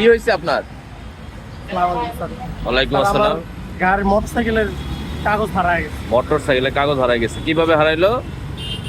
কি হয়েছে আপনার? ওয়ালাইকুম আসসালাম। গাড়ির মোটরসাইকেলের কাগজ হারায় গেছে। মোটর সাইকেলে কাগজ হারাই গেছে। কীভাবে হারাইলো?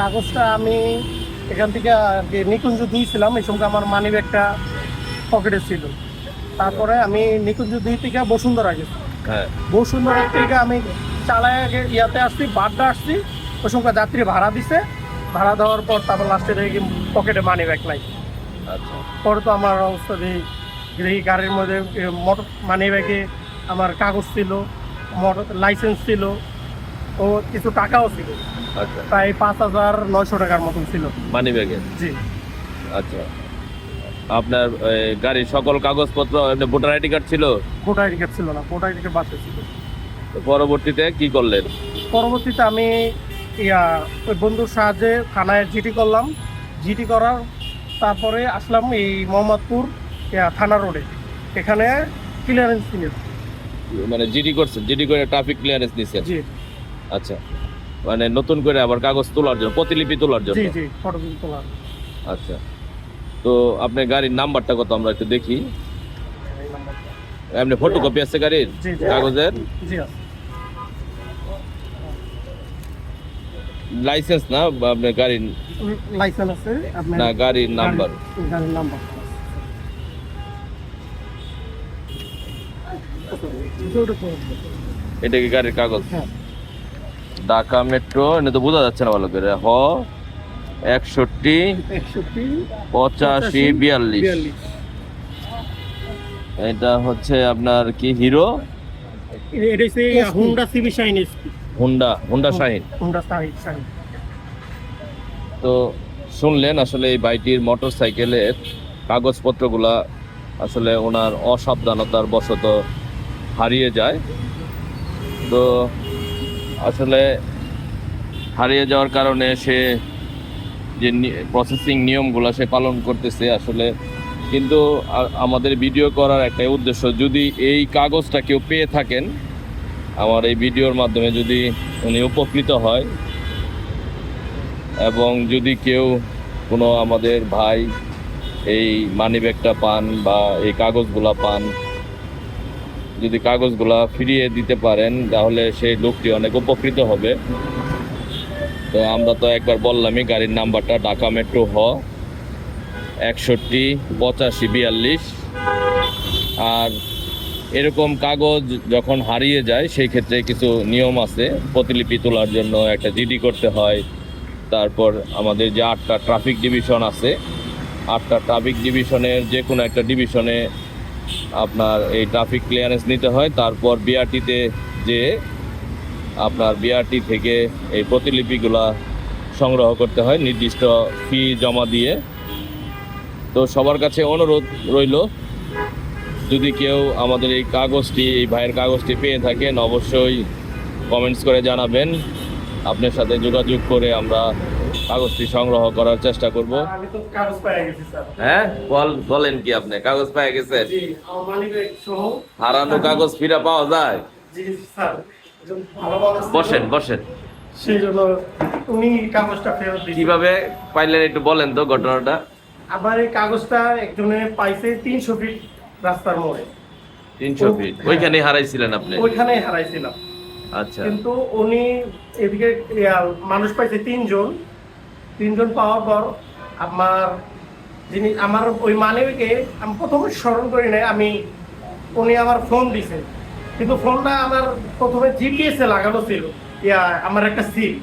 কাগজটা আমি এখান থেকে নিকুঞ্জ দুই এই সঙ্গে আমার মানি ব্যাগটা পকেটে ছিল। তারপরে আমি নিকুঞ্জ দুই থেকে বসুন্ধরা গেছি। হ্যাঁ। বসুন্ধরা থেকে আমি চালায় ইয়াতে আসছি বাড্ডা আসছি। ওই সঙ্গে যাত্রী ভাড়া দিছে। ভাড়া দেওয়ার পর তারপর লাস্টে দেখি পকেটে মানি ব্যাগ নাই। আচ্ছা। পরে তো আমার অবস্থা দেখি গাড়ির মধ্যে মোটর মানি ব্যাগে আমার কাগজ ছিল মোটর লাইসেন্স ছিল ও কিছু টাকাও ছিল। আচ্ছা। প্রায় পাঁচ হাজার নয়শো টাকার মতন ছিল। মানি ব্যাগে জি। আচ্ছা। আপনার গাড়ির সকল কাগজপত্র ভোটার আইডি কার্ড ছিল? ভোটার আইডি কার্ড ছিল না ভোটার আইডি কার্ড বাদ ছিল। পরবর্তীতে কি করলেন? পরবর্তীতে আমি ইয়া ওই বন্ধুর সাহায্যে থানায় জিটি করলাম। জিটি করার তারপরে আসলাম এই মোহাম্মদপুর থানা রোডে। এখানে ক্লিয়ারেন্স নিয়ে মানে জিডি করছেন জিডি করে ট্রাফিক ক্লিয়ারেন্স নিছেন জি। আচ্ছা। মানে নতুন করে আবার কাগজ তোলার জন্য প্রতিলিপি তোলার জন্য? জি জি ফটো তোলা আচ্ছা। তো আপনার গাড়ির নাম্বারটা কত আমরা একটু দেখি? এই নাম্বারটা। এমনি ফটোকপি আছে গাড়ির। কাগজের? লাইসেন্স না আপনার গাড়ির? লাইসেন্স আছে না গাড়ির নাম্বার। গাড়ির নাম্বার। এটা কি গাড়ির কাগজ? হ্যাঁ। ঢাকা মেট্রো এটা তো বোঝা যাচ্ছে না ভালো করে। হ একষট্টি পঁচাশি বিয়াল্লিশ। এটা হচ্ছে আপনার কি Hero? Honda CB Shine Honda Honda Shine Honda Shine তো শুনলেন আসলে এই বাইটির মোটর সাইকেলের কাগজপত্রগুলা আসলে ওনার অসাবধানতার বশত হারিয়ে যায়। তো আসলে হারিয়ে যাওয়ার কারণে সে যে প্রসেসিং নিয়মগুলো সে পালন করতেছে আসলে। কিন্তু আমাদের ভিডিও করার একটা উদ্দেশ্য, যদি এই কাগজটা কেউ পেয়ে থাকেন, আমার এই ভিডিওর মাধ্যমে যদি উনি উপকৃত হয় এবং যদি কেউ কোনো আমাদের ভাই এই মানি ব্যাগটা পান বা এই কাগজগুলা পান যদি কাগজগুলা ফিরিয়ে দিতে পারেন, তাহলে সেই লোকটি অনেক উপকৃত হবে। তো আমরা তো একবার বললামই, গাড়ির নাম্বারটা ঢাকা মেট্রো হ, একষট্টি পঁচাশি বিয়াল্লিশ। আর এরকম কাগজ যখন হারিয়ে যায়, সেই ক্ষেত্রে কিছু নিয়ম আছে। প্রতিলিপি তোলার জন্য একটা জিডি করতে হয়। তারপর আমাদের যে আটটা ট্রাফিক ডিভিশন আছে, আটটা ট্রাফিক ডিভিশনের যে কোনো একটা ডিভিশনে আপনার এই ট্রাফিক ক্লিয়ারেন্স নিতে হয়, তারপর বিআরটিতে যে আপনার বিআরটি থেকে এই প্রতিলিপিগুলা সংগ্রহ করতে হয়, নির্দিষ্ট ফি জমা দিয়ে। তো সবার কাছে অনুরোধ রইল, যদি কেউ আমাদের এই কাগজটি, এই ভাইয়ের কাগজটি পেয়ে থাকেন, অবশ্যই কমেন্টস করে জানাবেন। আপনার সাথে যোগাযোগ করে আমরা কাগজটি সংগ্রহ করার চেষ্টা করব। গেছি হ্যাঁ? বল বলেন কি আপনি কাগজ মালিক সহ। হারানো কাগজ ফিরে পাওয়া যায়। বসেন বসেন। উনি কাগজটা ফেরত কীভাবে পাইলেন একটু বলেন তো ঘটনাটা। আবার এই কাগজটা একজনে পাইছে তিনশো ফিট রাস্তার মোড়ে। তিনশো ফিট। ওইখানে হারাইছিলেন আপনি? ওইখানে হারাইছিলাম। আচ্ছা। কিন্তু উনি এদিকে মানুষ পাইছে তিনজন। তিনজন পাওয়ার পর আমার যিনি আমার ওই মানবীকে আমি প্রথমে স্মরণ করি নাই আমি উনি আমার ফোন দিছে। কিন্তু ফোনটা আমার প্রথমে জিপিএস লাগানো ছিল। ইয়া আমার একটা সিম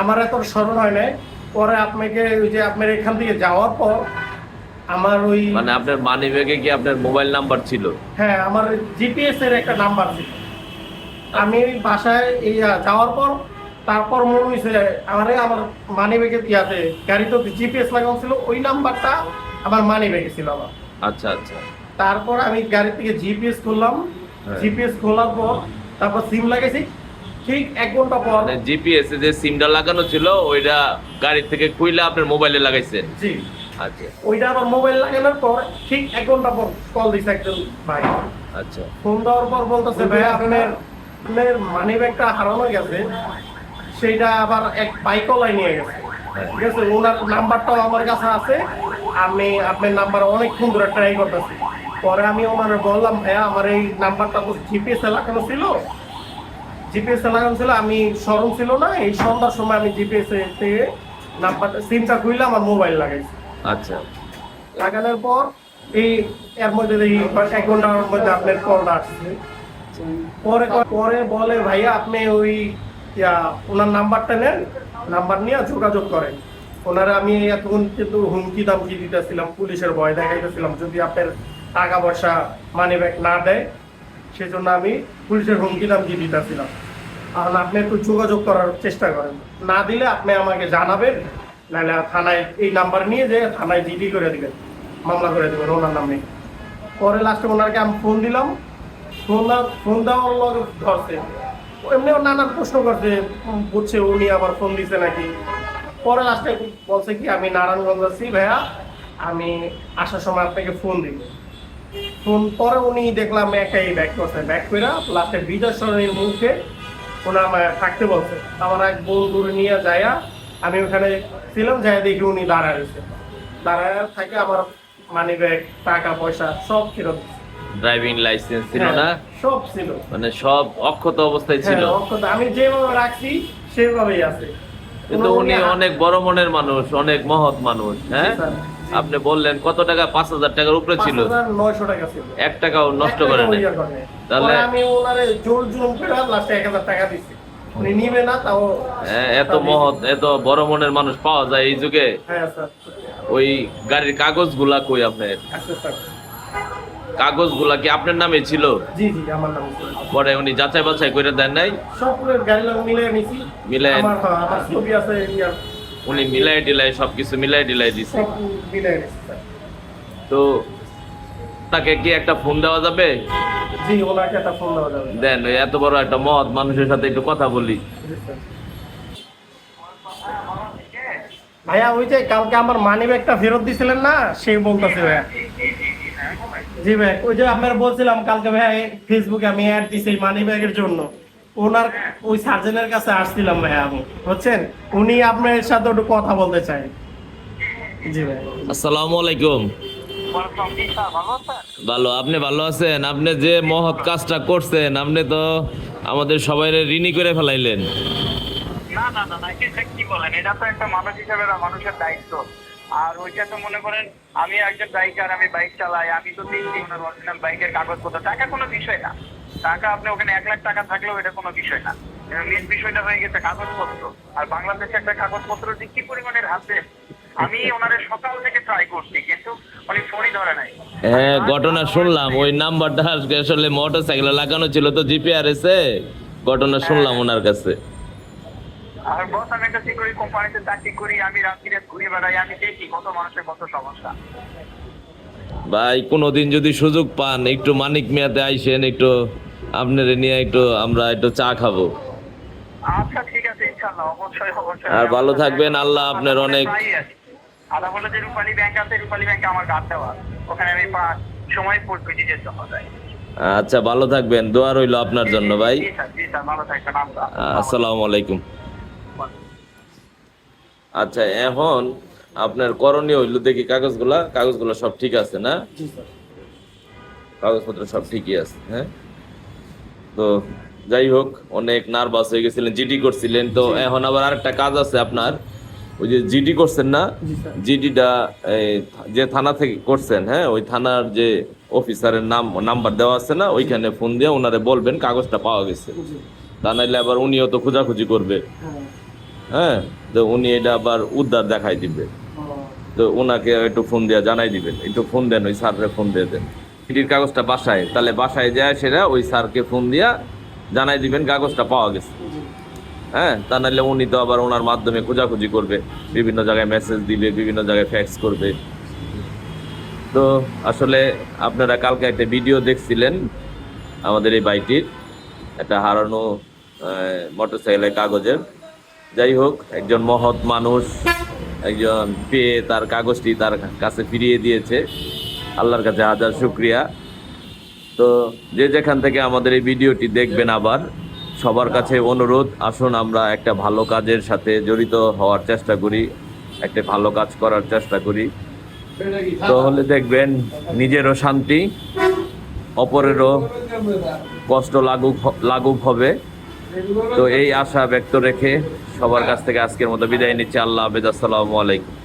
আমার এত স্মরণ হয় নাই। পরে আপনাকে ওই যে আপনার এখান থেকে যাওয়ার পর আমার ওই মানে আপনার মানি ব্যাগে কি আপনার মোবাইল নাম্বার ছিল? হ্যাঁ আমার জিপিএস এর একটা নাম্বার ছিল। আমি বাসায় এই যাওয়ার পর তারপর মনে হয়েছে আমার আমার মানি ব্যাগে ইয়াতে গাড়িতে জিপিএস লাগানো ছিল ওই নাম্বারটা আমার মানি ব্যাগে ছিল আমার। আচ্ছা আচ্ছা। তারপর আমি গাড়ি থেকে জিপিএস খুললাম। হ্যাঁ। জিপিএস খোলার পর তারপর সিম লাগাইছি। ঠিক এক ঘণ্টা পর মানে জিপিএস এ যে সিমটা লাগানো ছিল ওইটা গাড়ি থেকে খুইলে আপনার মোবাইলে লাগাইছেন? জি। আচ্ছা। ওইটা আমার মোবাইল লাগানোর পর ঠিক এক ঘণ্টা পর কল দিছে একজন ভাই। আচ্ছা। ফোন দেওয়ার পর বলতেছে ভাই আপনার আপনার মানি ব্যাগটা হারানো গেছে। সেইটা আবার এক বাইকলাই নিয়ে গেছে। হ্যাঁ। ঠিক আছে ওনার নাম্বারটাও আমার কাছে আছে। আমি আপনার নাম্বার অনেকক্ষণ ধরে ট্রাই করতেছি। পরে আমি ওনার বললাম ভাইয়া আমার এই নাম্বারটা তো জিপিএস এ লাগানো ছিল। জিপিএস এ লাগানো ছিল আমি স্মরণ ছিল না। এই সন্ধ্যার সময় আমি জিপিএস থেকে নাম্বারটা সিমটা খুললে আমার মোবাইল লাগাইছি। আচ্ছা। লাগানোর পর এই এর মধ্যে দেখি এক ঘণ্টার মধ্যে আপনার কলটা আসছে। পরে পরে বলে ভাইয়া আপনি ওই ওনার নাম্বারটা নেন, নাম্বার নিয়ে যোগাযোগ করেন। ওনারা আমি এতক্ষণ কিন্তু হুমকি দামকি দিতেছিলাম, পুলিশের ভয় দেখাইতেছিলাম, যদি আপনার টাকা পয়সা মানি ব্যাগ না দেয়, সেজন্য আমি পুলিশের হুমকি দামকি দিতেছিলাম। আর আপনি একটু যোগাযোগ করার চেষ্টা করেন। না দিলে আপনি আমাকে জানাবেন, নাহলে থানায় এই নাম্বার নিয়ে যে থানায় জিডি করে দিবেন, মামলা করে দেবেন, ওনার নামে পরে লাস্টে ওনারকে আমি ফোন দিলাম। ফোন ফোন দেওয়ার লগে ধরছে। এমনিও নানান প্রশ্ন করছে বুঝছে উনি আবার ফোন দিছে নাকি। পরে লাস্টে বলছে কি, আমি নারায়ণগঞ্জ আছি ভাইয়া, আমি আসার সময় আপনাকে ফোন দিব। ফোন পরে উনি দেখলাম একাই ব্যাক করছে ব্যাক করে লাস্টে বিজয় সরণীর মুখে ওনা আমায় থাকতে বলছে। আমার এক বন্ধু নিয়ে যায়া আমি ওখানে ছিলাম যাই দেখি উনি দাঁড়ায় রয়েছে। দাঁড়ায় থাকে আমার মানি ব্যাগ টাকা পয়সা সব ফেরত দিছে। ড্রাইভিং লাইসেন্স ছিল না? হ্যাঁ, সব ছিল। মানে সব অক্ষত অবস্থায় ছিল? হ্যাঁ, অক্ষত। আমি যেভাবে রাখছি সেভাবেই আছে। কিন্তু উনি অনেক বড় মনের মানুষ অনেক মহৎ মানুষ হ্যাঁ। আপনি বললেন কত টাকা? পাঁচ হাজার টাকার উপরে ছিল। 5,900 টাকা ছিল। এক টাকাও নষ্ট করে নেই। তাহলে- আমি ওনারে জোর জুলুম করে লাস্টে এক হাজার টাকা দিচ্ছি উনি নিবে না তাও হ্যাঁ, এত মহৎ এত বড় মনের মানুষ পাওয়া যায় এই যুগে? ওই গাড়ির কাগজগুলা কই আপনার? আচ্ছা স্যার কাগজগুলা কি আপনার নামে ছিল? জি জি আমার নাম পরে উনি যাচাই বাছাই করে দেন নাই? সবগুলোর গাড়ি লোক মিলে নিছি। মিলাই- আমার হ্যাঁ, আমার ছবি আছে উনি মিলাই টিলাই সবকিছু মিলাই টিলাই দিছে। তো তাকে কি একটা ফোন দেওয়া যাবে? জি ওনাকে একটা ফোন দেওয়া যাবে। দেন এত বড় একটা মহৎ মানুষের সাথে একটু কথা বলি। ভাইয়া ওই যে কালকে আমার মানি ব্যাগটা ফেরত দিছিলেন না সেই বলতেছে ভাইয়া। জি ভাই ওই যে আপনার বলছিলাম কালকে ভাই ফেসবুকে আমি অ্যাড দিছি মানি ব্যাগের জন্য। ওনার ওই সার্জনের কাছে আসছিলাম ভাই আমি বুঝছেন? উনি আপনার সাথে একটু কথা বলতে চাই। জি ভাই। আসসালামু আলাইকুম। ভালো আপনি ভালো আছেন? আপনি যে মহৎ কাজটা করছেন আপনি তো আমাদের সবাই ঋণী করে ফেলাইলেন। না না না না কি বলেন? এটা তো একটা মানুষ হিসেবে মানুষের দায়িত্ব। আর ওইটা তো মনে করেন আমি একজন বাইকার আমি বাইক চালাই আমি তো দেখছি ওনার অরিজিনাল বাইকের কাগজপত্র। টাকা কোনো বিষয় না। টাকা আপনি ওখানে এক লাখ টাকা থাকলেও এটা কোনো বিষয় না। মেন বিষয়টা হয়ে গেছে কাগজপত্র। আর বাংলাদেশে একটা কাগজপত্র যে কি পরিমাণের হাতে আমি ওনারে সকাল থেকে ট্রাই করছি কিন্তু উনি ফোনই ধরে নাই। হ্যাঁ ঘটনা শুনলাম ওই নাম্বারটা আসলে মোটর সাইকেলে লাগানো ছিল তো জিপিআরএস এ? ঘটনা শুনলাম ওনার কাছে। আর বস আমি একটা সিকিউরিটি কোম্পানিতে চাকরি করি আমি রাত্রিরে ঘুরে বেড়াই আমি দেখি কত মানুষের কত সমস্যা। ভাই কোনোদিন যদি সুযোগ পান একটু মানিক মেয়াতে আইসেন একটু আপনার নিয়ে একটু আমরা একটু চা খাব। আচ্ছা ঠিক আছে ইনশাআল্লাহ অবশ্যই অবশ্যই। আর ভালো থাকবেন, আল্লাহ আপনার অনেক- আল্লাহ বলে যে রূপালী ব্যাংক আছে রূপালী ব্যাংকে আমার কার্ড দেওয়া ওখানে আমি পা- সময় নিজের জন্য যাই। আচ্ছা ভালো থাকবেন দোয়া রইল আপনার জন্য ভাই। জি স্যার জি স্যার ভালো থাকবেন আসসালামু আলাইকুম। আচ্ছা এখন আপনার করণীয় হইল দেখি কাগজগুলা কাগজগুলা সব ঠিক আছে না? কাগজপত্র সব ঠিকই আছে হ্যাঁ? তো যাই হোক অনেক নার্ভাস হয়ে গেছিলেন জিডি করছিলেন তো এখন আবার আরেকটা কাজ আছে আপনার। ওই যে জিডি করছেন না? জিডিটা যে থানা থেকে করছেন হ্যাঁ? ওই থানার যে অফিসারের নাম নাম্বার দেওয়া আছে না ওইখানে ফোন দিয়ে ওনারে বলবেন কাগজটা পাওয়া গেছে। তা নাইলে আবার উনিও তো খোঁজাখুঁজি করবে। হ্যাঁ? তো উনি এটা আবার উদ্ধার দেখাই দিবে। তো ওনাকে একটু ফোন দিয়ে জানাই দিবেন। একটু ফোন দেন, ওই স্যারকে ফোন দিয়ে দেন। চিঠির কাগজটা বাসায়। তাহলে বাসায় যায় সেটা ওই স্যারকে ফোন দিয়া জানাই দিবেন, কাগজটা পাওয়া গেছে। হ্যাঁ? তা নাহলে উনি তো আবার ওনার মাধ্যমে খোঁজাখুঁজি করবে। বিভিন্ন জায়গায় মেসেজ দিবে, বিভিন্ন জায়গায় ফ্যাক্স করবে। তো আসলে আপনারা কালকে একটা ভিডিও দেখছিলেন আমাদের এই বাইকটির একটা হারানো মোটরসাইকেলের কাগজের। যাই হোক, একজন মহৎ মানুষ, একজন পেয়ে তার কাগজটি তার কাছে ফিরিয়ে দিয়েছে। আল্লাহর কাছে হাজার শুক্রিয়া। তো যে যেখান থেকে আমাদের এই ভিডিওটি দেখবেন আবার, সবার কাছে অনুরোধ, আসুন আমরা একটা ভালো কাজের সাথে জড়িত হওয়ার চেষ্টা করি, একটা ভালো কাজ করার চেষ্টা করি। তাহলে দেখবেন নিজেরও শান্তি, অপরেরও কষ্ট লাগুক লাগুক হবে। তো এই আশা ব্যক্ত রেখে সবার কাছ থেকে আজকের মতো বিদায় নিচ্ছি। আল্লাহ হাফেজ। আসসালামু আলাইকুম।